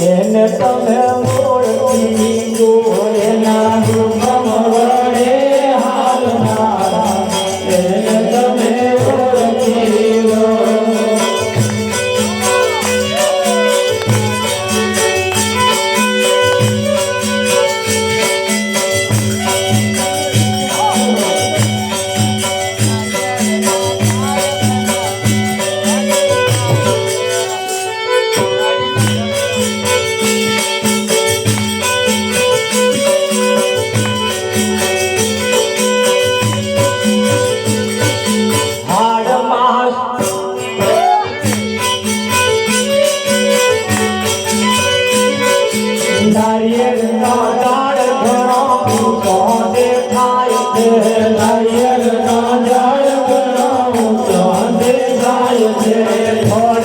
એને તમે છે.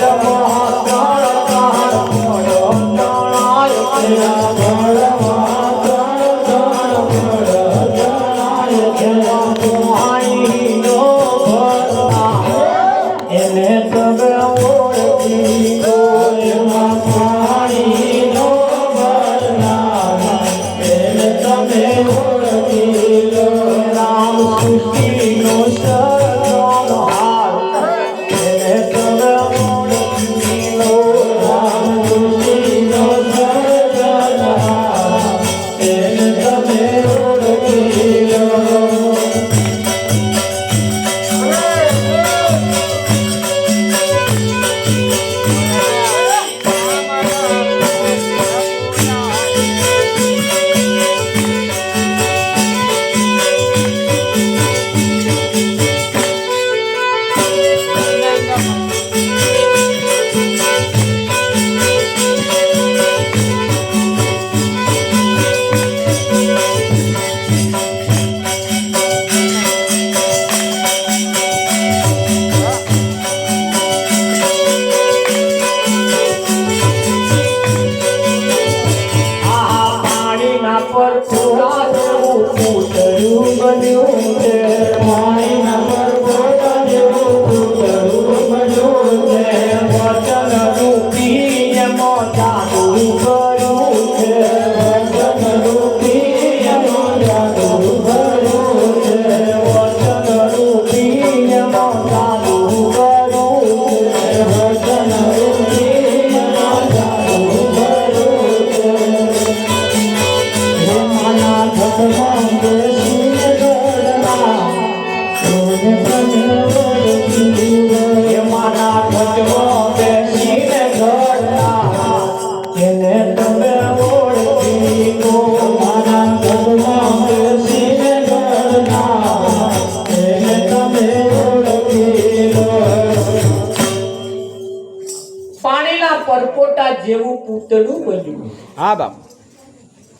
પૂતળું બન્યું હા બાપ.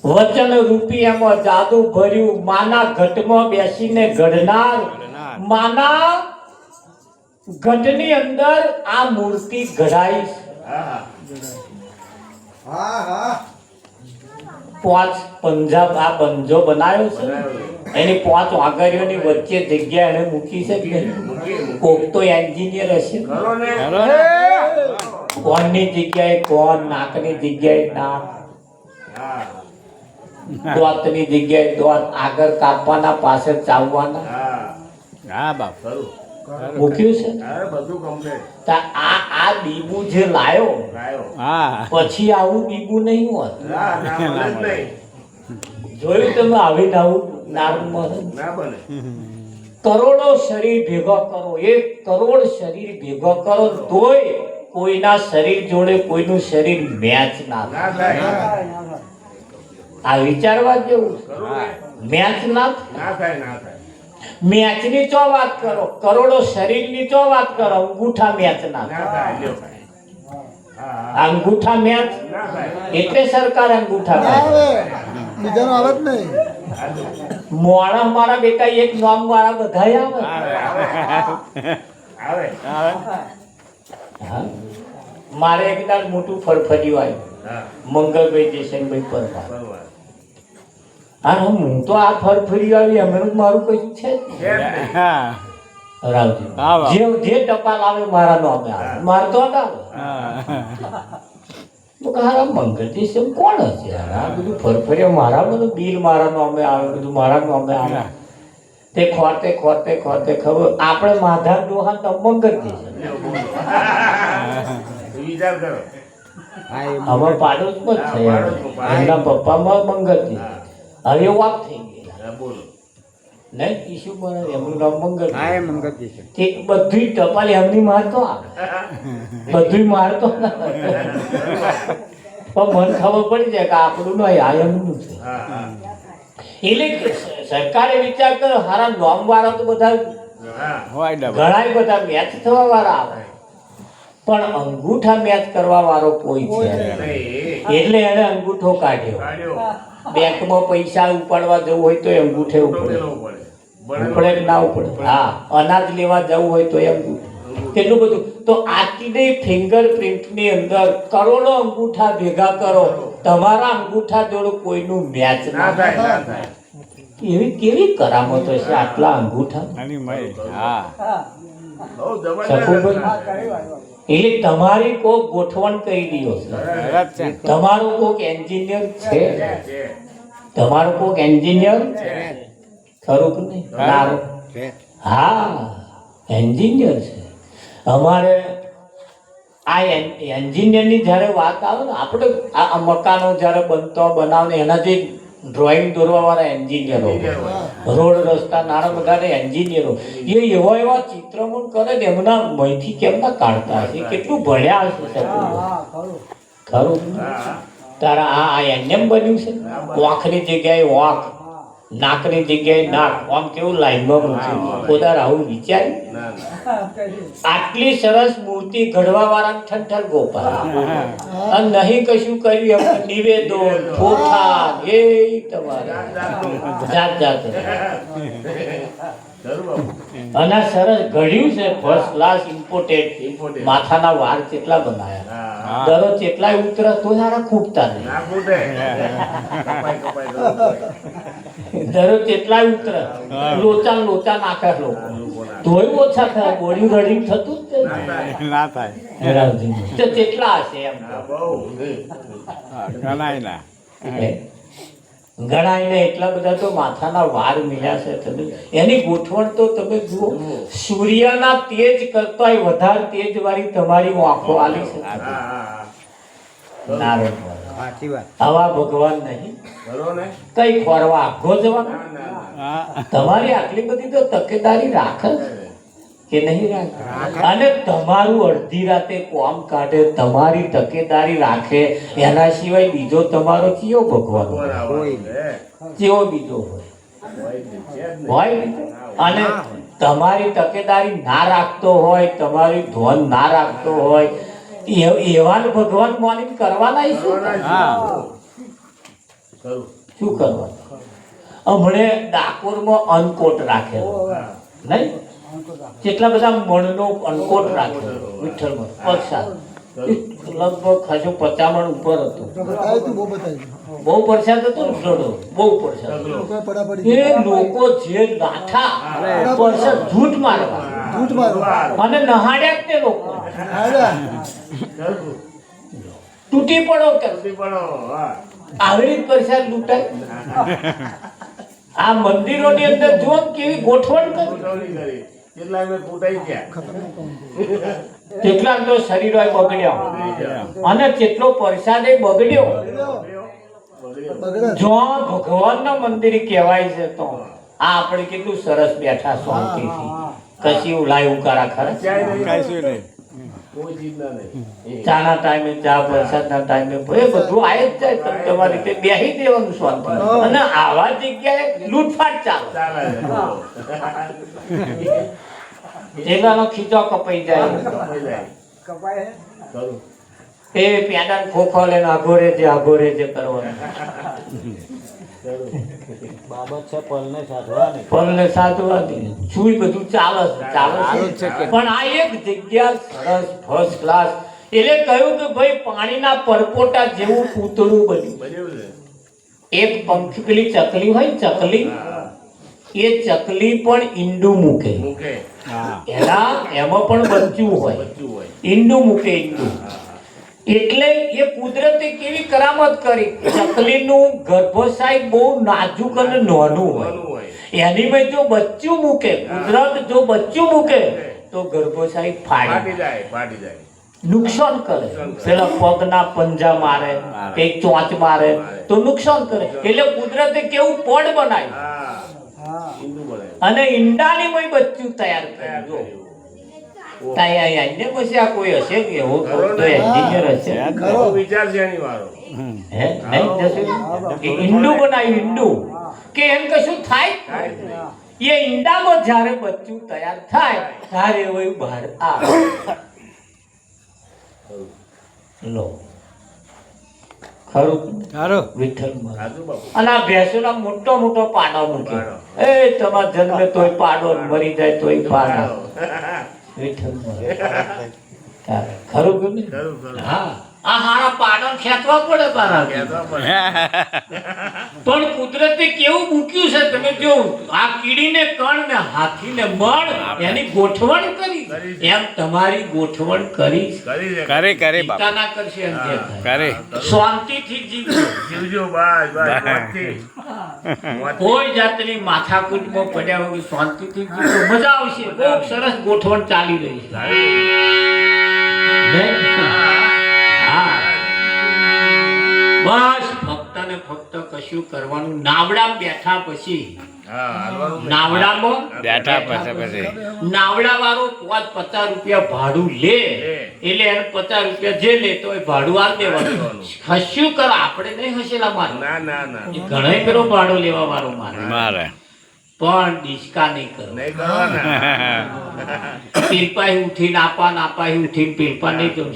વચન રૂપી એમાં જાદુ ભર્યું માના ઘટમાં બેસીને ઘડનાર. માના ઘટની અંદર આ મૂર્તિ ઘડાઈ હા હા. પાંચ પંજાબ આ બંજો બનાવ્યો છે એની પાંચ વાઘરીઓની વચ્ચે જગ્યા એને મૂકી છે કોક તો એન્જિનિયર હશે કોણની જગ્યાએ કોણ નાકની જગ્યાએ નાક? દોતની જગ્યાએ દોત આગળ કાપવાના પાસે ચાવવાના? હા. બાપ. મૂક્યું છે? તા આ આ બીબુ જે લાયો હા. પછી આવું બીબુ નહીં હોત? જોયું તમે આવીને આવું નારંગમાં કરોડો શરીર ભેગા કરો એક કરોડ શરીર ભેગા કરો તોય કોઈના શરીર જોડે કોઈનું શરીર મેચ ના થાય. આ વિચારવા જેવું ને? મેચ ના થાય. મેચની મેચની ચો વાત કરો? કરોડો શરીરની ચો વાત કરો? અંગૂઠા મેચ ના થાય. ના અંગૂઠા મેચ એટલે સરકાર અંગૂઠા ના બીજાનો આવે. જ નહીં. મોણા મારા બેટા એક નામ મારા બધા આવે આવે. મારે એક દાડ મોટું ફરફરિયું આવ્યું. મંગલભાઈ જયસંગભાઈ પરમાર. હા હું તો આ ફરફરી આવી અમે મારું કશું છે જ જ ટપાલ આવે મારા નો આવે. મારે તો ના આવે હા. તો કે હારા કોણ હશે? આ બધું ફરફરિયા મારા બધું બિલ મારા નામે આવે બધું મારા નામે આવે. તે ખોરતે ખોરતે ખોરતે ખબર. આપણે માધા ડોહા તો મંગળજી છે. વિચાર કરો. અમાર પાડોશમાં જ છે. એમના પપ્પામાં હા. હવે વાત થઈ ગઈ બોલો. નહીં ઈશુ પણ એમનું નામ મંગળજી હા એ મંગળજી છે તે બધું ટપાલ એમની મારતો બધું મારતો ના પણ મને ખબર પડી જાય કે આપણું નહીં આ એમનું છે. એટલે સરકારે વિચાર કર્યો હારા નોમ વાળા તો બધા હા. હોય ડબલ ઘણા બધા મેચ થવા વાળા આવે. પણ અંગૂઠા મેચ કરવા વાળો કોઈ છે એટલે એને અંગૂઠો કાઢ્યો. કાઢ્યો. બેંકમાં પૈસા ઉપાડવા જવું હોય તો અંગૂઠે ઉપડે. ઉપડે. ના ઉપડે? હા અનાજ લેવા જવું હોય તો એમ કેટલું બધું? તો આટલી ફિંગરપ્રિન્ટની અંદર કરોડો અંગૂઠા ભેગા કરો. તમારા અંગૂઠા જોડે કોઈનું મેચ ના થાય એવી કેવી કરામતો છે આટલા અંગૂઠા? એટલે તમારી કોક ગોઠવણ કરી દીધો છે. તમારું કોક એન્જિનિયર છે. છે છે. તમારું કોક એન્જિનિયર ખરું કે નહીં? હા. એન્જિનિયર છે. અમારે આ એન્જિનિયરની જ્યારે વાત આવે ને આપણે આ મકાનો જ્યારે બનતો બનાવને એનાથી એના જે ડ્રોઈંગ દોરવાવાળા એન્જિનિયરો રોડ રસ્તા નાણા બધા એન્જિનિયરો એ એવા એવા ચિત્રમણ કરે ને એમના મયથી કેમના કાઢતા હશે? કેટલું ભણ્યા હશે ખરું. તારા આ આ એન્યમ બન્યું છે? વાંખની જગ્યાએ વાંખ. નાકની જગ્યાએ નાક. આમ કેવું લાઈનમાં મૂક્યું વિચાર્યું ના ના. આટલી સરસ મૂર્તિ ઘડવા વાળા ઠંઠલ ગોપાલ. અને નહીં કશું કર્યું એમ નિવેદો ફોટા એ તમારે જાત જાત. અને સરસ ઘડ્યું છે ફર્સ્ટ ક્લાસ ઇમ્પોર્ટેડ માથાના વાળ કેટલા બનાયા? દરો કેટલા ઉતરે તો સારા ખૂટતા નહીં. દરો કેટલા ઉતરે? લોચા લોચા નાખે લોકો તોય ઓછા થાય બોડી રડિંગ થતું જ ના થાય. ના થાય. હેરાનજી. તો કેટલા હશે એમ ના. ગણાય એટલા બધા તો માથાના વાર મળ્યા છે. તમે એની ગોઠવણ તો તમે જુઓ સૂર્યના તેજ કરતા વધારે તેજ વાળી તમારી આંખો આલી છે. હા હા હા. સાચી વાત. આવા ભગવાન નહીં. કઈ ફરવા આખો જવાનો? ના ના ના. હા. તમારી આટલી બધી તો તકેદારી રાખે છે કે નહીં? રાખે અને તમારું અડધી રાતે કોમ કાઢે તમારી તકેદારી રાખે એના સિવાય બીજો તમારો કયો ભગવાન હોય? કેવો બીજો હોય? અને તમારી તકેદારી ના રાખતો હોય તમારી ધોન ના રાખતો હોય એ- એવા ભગવાન માની કરવાના શું શું? કરવાનું? હમણે ડાકોરમાં અનકોટ રાખેલો. નહીં? કેટલા બધા મણનો અણકોટ રાખ્યો વિઠ્ઠલમાં. પરસાદ લગભગ ખાસો પચામણ ઉપર હતો. બહુ પરસાદ હતો ને થોડો. બહુ પ્રસાદ એ લોકો જે નાઠા પરસાદ જૂઠ મારવા. અને નહાડ્યા જ તે લોકો. તૂટી પડો કે. જલ્દી પડો આવી રીત પરસાદ લૂંટાય. આ મંદિરોની અંદર જુઓ કેવી ગોઠવણ કરી. ગોઠવણી કરી કેટલા મેં ગયા? કેટલાક તો શરીરો બગડ્યા અને કેટલો પરસાદ બગડ્યો બગડ્યો. બગડે જો ભગવાનના મંદિર કહેવાય છે તો આ આપણે કેટલું સરસ બેઠા શાંતિથી. કશી ઉલાય ઉકારા ખરા? ચાના ટાઈમે ચા પ્રસાદના ટાઈમે એ બધું આવી જ જાય તમે તમારી રીતે બેહી દેવાનું શાંતિ. અને આવા જગ્યાએ લૂંટફાટ ચાલે. છે. ખીચો કપાઈ જાય. કપાઈ જાય. ખરું. એ પેડા ખોખો લઈને આઘોરે છે સાધવાની. સુઈ બધું ચાલે છે? ચાલે છે? છે પણ આ એક જગ્યા સરસ ફર્સ્ટ ક્લાસ એટલે કહ્યું કે ભાઈ પાણીના પરપોટા જેવું પૂતળું બન્યું એક પંખી પેલી ચકલી હોય ચકલી. એ ચકલી પણ ઈંડું મૂકે. મૂકે. એના એમાં પણ બચ્યું હોય. બચ્ચું હોય. ઈંડું મૂકે ઈંડું. એટલે એ કુદરતે કેવી કરામત કરી? ચકલીનું ગર્ભશાય બહુ નાજુક અને નાનું હોય. એની મેં જો બચ્ચું મૂકે કુદરત જો બચ્ચું મૂકે તો ગર્ભશાય ફાટી ફાડી જાય ફાટી જાય. નુકસાન કરે. પેલા પગના પંજા મારે કે ચોંચ મારે તો નુકસાન કરે. એટલે કુદરતે કેવું પડ બનાવ્યું. હા. ઈંડું બને. અને ઈંડાની કોઈ બચ્ચું તૈયાર કર્યું. જો. કર્યું. પછી આ કોઈ હશે કે એવો તો એન્જિનિયર હશે? એવો વિચાર છે એની વાળો. હે? નહીં જશે? કે ઈંડું બનાવ્યું ઈંડું? કે એમ કશું થાય. એ ઈંડામાં જ્યારે બચ્ચું તૈયાર થાય ત્યારે એવું બહાર આવે. લો. ખરું? વિઠ્ઠલ આ ભેંસોના મોટો મોટો પાડો મૂકે. એ તમારા જન્મે તોય પાડો મરી જાય તોય પાડો. વિઠ્ઠલ ખરું. હા. આ હારા પાડો ખેંચવા પડે પણ કુદરતે કેવું મૂક્યું છે તમે જો આ કીડીને કણ ને હાથીને મણ એની ગોઠવણ કરી. એમ તમારી ગોઠવણ કરી કરી કરે કરે બાપ. ના કરશે એમ કરે. શાંતિથી જીવજો. જીવજો બસ બસ. કોઈ જાતની માથાકૂટમાં પડ્યા વગર શાંતિથી જીવજો. મજા આવશે. બહુ સરસ ગોઠવણ ચાલી રહી છે. બસ. ફક્ત ને ફક્ત કશું કરવાનું. નાવડા બેઠા પછી. હા હાલવાનું નહીં. નાવડામાં? બેઠા પછી પછી. નાવડા વાળો પાંચ પચાસ રૂપિયા ભાડું લે. લે. એટલે એને પચાસ રૂપિયા જે લે તો એ ભાડું આલ દેવાનું. દેવાનું. કર આપણે નહીં હસેલા મારે. ના ના ના. પેલો ભાડો લેવા વાળો મારે. મારે. પણ ડિસ્કા નહીં કરો. નહીં કરવાના. પીરપાઈ ઉઠીને આપા નાપાઈ ઉઠીને પીરપા નહીં કરું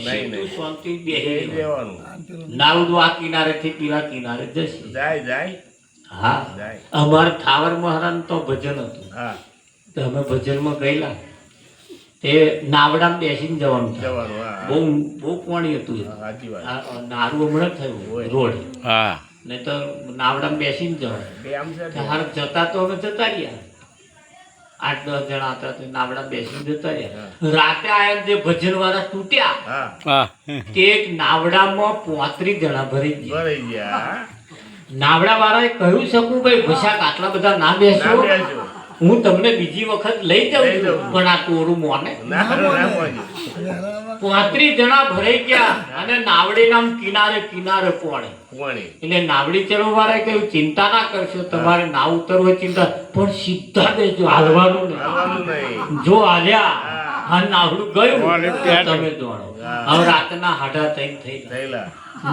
શાંતિ બેસી દેવાનું નાવડું આ કિનારેથી પીલા કિનારે જશે. જાય જાય. હા. જાય. અમારે ઠાવર મહારાજ તો ભજન હતું. હા. તો અમે ભજનમાં ગયેલા. તે નાવડામાં બેસીને જવાનું થાય. જવાનું હા બહુ બહુ પાણી હતું નારું હમણાં થયું હોય. રોડ. હા. નહીં તો નાવડામાં બેસીને જવાનું. જતા તો અમે જતા રહ્યા. આઠ દસ જણા હતા તો નાવડા બેસી જતા રહ્યા. રાતે આયા જે ભજન વાળા તૂટ્યા તે એક નાવડામાં પોત્રીસ જણા ભરી ગયા. ભરાઈ ગયા. નાવડા વાળાએ કહ્યું શકું ભાઈ ભસાક આટલા બધા ના બેસો. હું તમને બીજી વખત લઈ જાઉં છું પણ આ કોરું મોને. પાંત્રીસ જણા ભરાઈ ગયા અને નાવડી નામ કિનારે કિનારે પોણે. એટલે નાવડી ચડવા કહ્યું ચિંતા ના કરશો તમારે ના ઉતરવું ચિંતા. પણ સીધા દેજો હાલવાનું નહીં. જો હાલ્યા હા. નાવડું ગયું તમે દોડો. હવે રાતના હાડા થઈ થઈ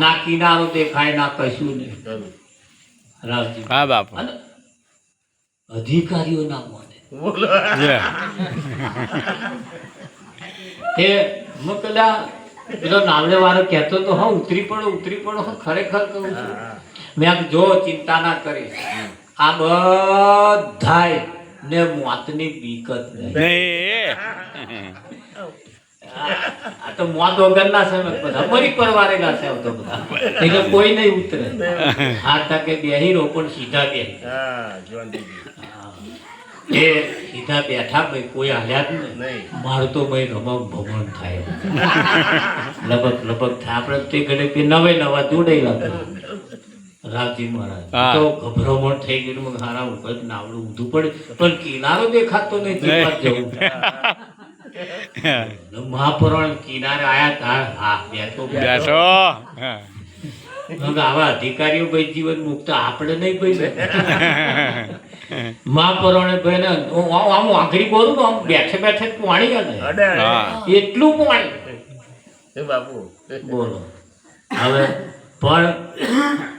ના કિનારો દેખાય ના કશું નહીં. હા બાપ. અને અધિકારીઓ ના માને તે મકલા પેલો નાવડે વાળો કહેતો તો હા ઉતરી પડો ઉતરી પડો હું ખરેખર કહું છું. મેં જો ચિંતા ના કરી. આ બધાય ને મોતની બીકત જ નહીં આ તો મોત વગરના છે ને બધા. મરી પરવારેલા છે તો બધા. એટલે કોઈ નહીં ઉતરે. આ તકે બેહી અહીં પણ સીધા બેહી હા. એ સીધા બેઠા ભાઈ કોઈ હાલ્યા જ નહીં. મારું તો ભાઈ રમક ભમણ થાય. લબક લબક થાય. આપણે તે ઘડે કે નવે નવા જોડાયેલા રાવજી મહારાજ તો ગભરામણ થઈ ગયું મને હારા ઉપર નાવડું ઊંધું પડે. પણ કિનારો દેખાતો નહીં જેમાં જવું. મહાપુરાણ કિનારે આયા તા. હા બેઠો બેઠો. આવા અધિકારીઓ ભાઈ જીવન મુક્ત આપણે નહીં ભાઈ મા પરોણે ભાઈ ને હું આમ આંગળી બોલું ને આમ બેઠે બેઠે પાણી આવે. એટલું પાણી. એ બાપુ. બોલો. હવે પણ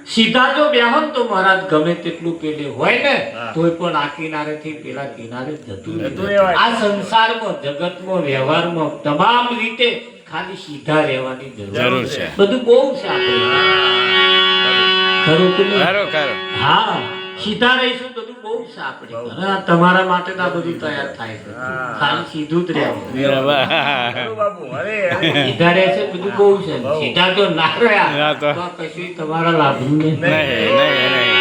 સીધા જો બેહો તો મહારાજ ગમે તેટલું પેલે હોય ને તોય પણ આ કિનારેથી પેલા કિનારે જતું. આ સંસારમાં જગતમાં વ્યવહારમાં તમામ રીતે ખાલી સીધા રહેવાની જરૂર છે. બધું બહુ છે આપણે. ખરું હા. સીધા રહીશું હા, તમારા માટે આ બધું તૈયાર થાય છે. ખાલી સીધું જ સીધા રહે છે બધું બહુ છે. સીધા તો ના રહ્યા. તો. તો કશું તમારા લાભનું નહીં. નહીં નહીં નહીં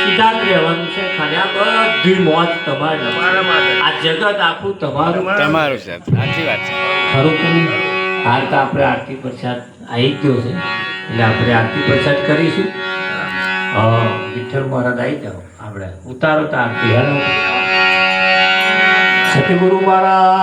સીધા જ રહેવાનું છે ખાલી. આ બધી મોજ તમારી આ જગત આખું તમારું તમારું છે. સાચી વાત છે. ખરું કે હાલ તો આપણે આરતી પ્રસાદ આવી ગયો છે. એટલે આપણે આરતી પ્રસાદ કરીશું. વિઠ્ઠલ મહારાજ આવી જાઓ આપણે ઉતારો તાર સતગુરુ મહારાજ.